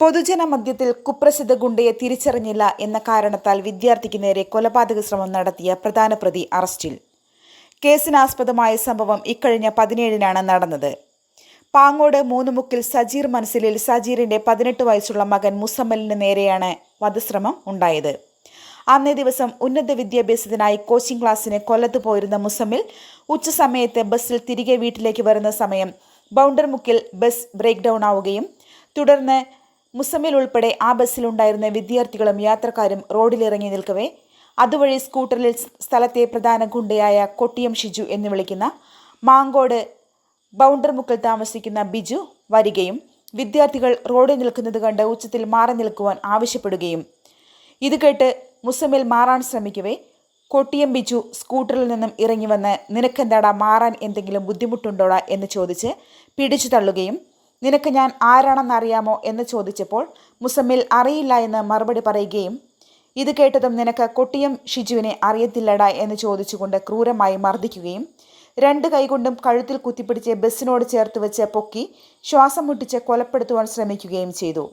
പൊതുജന മധ്യത്തിൽ കുപ്രസിദ്ധ ഗുണ്ടയെ തിരിച്ചറിഞ്ഞില്ല എന്ന കാരണത്താൽ വിദ്യാർത്ഥിക്ക് നേരെ കൊലപാതക ശ്രമം നടത്തിയ പ്രധാന പ്രതി അറസ്റ്റിൽ. കേസിനാസ്പദമായ സംഭവം ഇക്കഴിഞ്ഞ പതിനേഴിനാണ് നടന്നത്. പാങ്ങോട് മൂന്നുമുക്കിൽ സജീർ മനസ്സിലിൽ സജീറിന്റെ പതിനെട്ട് വയസ്സുള്ള മകൻ മുസമ്മലിന് നേരെയാണ് വധശ്രമം ഉണ്ടായത്. അന്നേ ദിവസം ഉന്നത വിദ്യാഭ്യാസത്തിനായി കോച്ചിംഗ് ക്ലാസ്സിന് കൊല്ലത്ത് പോയിരുന്ന മുസമ്മിൽ ഉച്ചസമയത്ത് ബസ്സിൽ തിരികെ വീട്ടിലേക്ക് വരുന്ന സമയം ബൗണ്ടർമുക്കിൽ ബസ് ബ്രേക്ക് ഡൗൺ ആവുകയും തുടർന്ന് മുസമ്മിൽ ഉൾപ്പെടെ ആ ബസ്സിലുണ്ടായിരുന്ന വിദ്യാർത്ഥികളും യാത്രക്കാരും റോഡിലിറങ്ങി നിൽക്കവേ. അതുവഴി സ്കൂട്ടറിൽ സ്ഥലത്തെ പ്രധാന ഗുണ്ടയായ കൊട്ടിയം ഷിജു എന്ന് വിളിക്കുന്ന മാങ്കോട് ബൗണ്ടർമുക്കിൽ താമസിക്കുന്ന ബിജു വരികയും വിദ്യാർത്ഥികൾ റോഡിൽ നിൽക്കുന്നത് കണ്ട് ഉച്ചത്തിൽ മാറി നിൽക്കുവാൻ ആവശ്യപ്പെടുകയും. ഇത് കേട്ട് മുസമിൽ മാറാൻ ശ്രമിക്കവേ. കൊട്ടിയം ബിജു സ്കൂട്ടറിൽ നിന്നും ഇറങ്ങി വന്ന് നിനക്കെന്താടാ മാറാൻ എന്തെങ്കിലും ബുദ്ധിമുട്ടുണ്ടോടാ എന്ന് ചോദിച്ച് പിടിച്ചു തള്ളുകയും നിനക്ക് ഞാൻ ആരാണെന്നറിയാമോ എന്ന് ചോദിച്ചപ്പോൾ മുസമ്മിൽ അറിയില്ല എന്ന് മറുപടി പറയുകയും ഇത് കേട്ടതും നിനക്ക് കൊട്ടിയം ഷിജുവിനെ അറിയത്തില്ലടാ എന്ന് ചോദിച്ചുകൊണ്ട് ക്രൂരമായി മർദ്ദിക്കുകയും രണ്ട് കൈകൊണ്ടും കഴുത്തിൽ കുത്തിപ്പിടിച്ച് ബസ്സിനോട് ചേർത്ത് വെച്ച് പൊക്കി ശ്വാസം മുട്ടിച്ച് കൊലപ്പെടുത്തുവാൻ ശ്രമിക്കുകയും ചെയ്തു.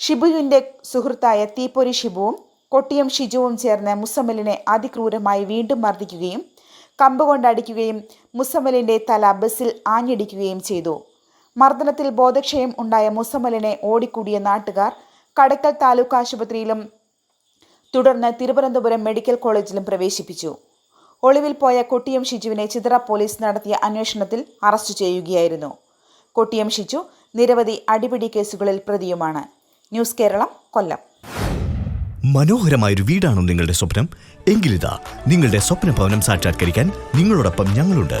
ഷിബുവിന്റെ സുഹൃത്തായ തീപ്പൊരി ഷിബുവും കൊട്ടിയം ഷിജുവും ചേർന്ന് മുസമ്മലിനെ അതിക്രൂരമായി വീണ്ടും മർദ്ദിക്കുകയും കമ്പ് കൊണ്ടടിക്കുകയും മുസമ്മലിന്റെ തല ബസ്സിൽ ആഞ്ഞടിക്കുകയും ചെയ്തു. മർദ്ദനത്തിൽ ബോധക്ഷയം ഉണ്ടായ മുസമ്മലിനെ ഓടിക്കൂടിയ നാട്ടുകാർ കടക്കൽ താലൂക്ക് ആശുപത്രിയിലും തുടർന്ന് തിരുവനന്തപുരം മെഡിക്കൽ കോളേജിലും പ്രവേശിപ്പിച്ചു. ഒളിവിൽ പോയ കൊട്ടിയം ഷിജുവിനെ ചിതറ പോലീസ് നടത്തിയ അന്വേഷണത്തിൽ അറസ്റ്റ് ചെയ്യുകയായിരുന്നു. കൊട്ടിയം ഷിജു നിരവധി അടിപിടി കേസുകളിൽ പ്രതിയുമാണ്. ന്യൂസ് കേരളം കൊല്ലം. മനോഹരമായൊരു വീടാണോ നിങ്ങളുടെ സ്വപ്നം. എങ്കിലിതാ നിങ്ങളുടെ സ്വപ്ന ഭവനം സാക്ഷാത്കരിക്കാൻ നിങ്ങളോടൊപ്പം ഞങ്ങളുണ്ട്.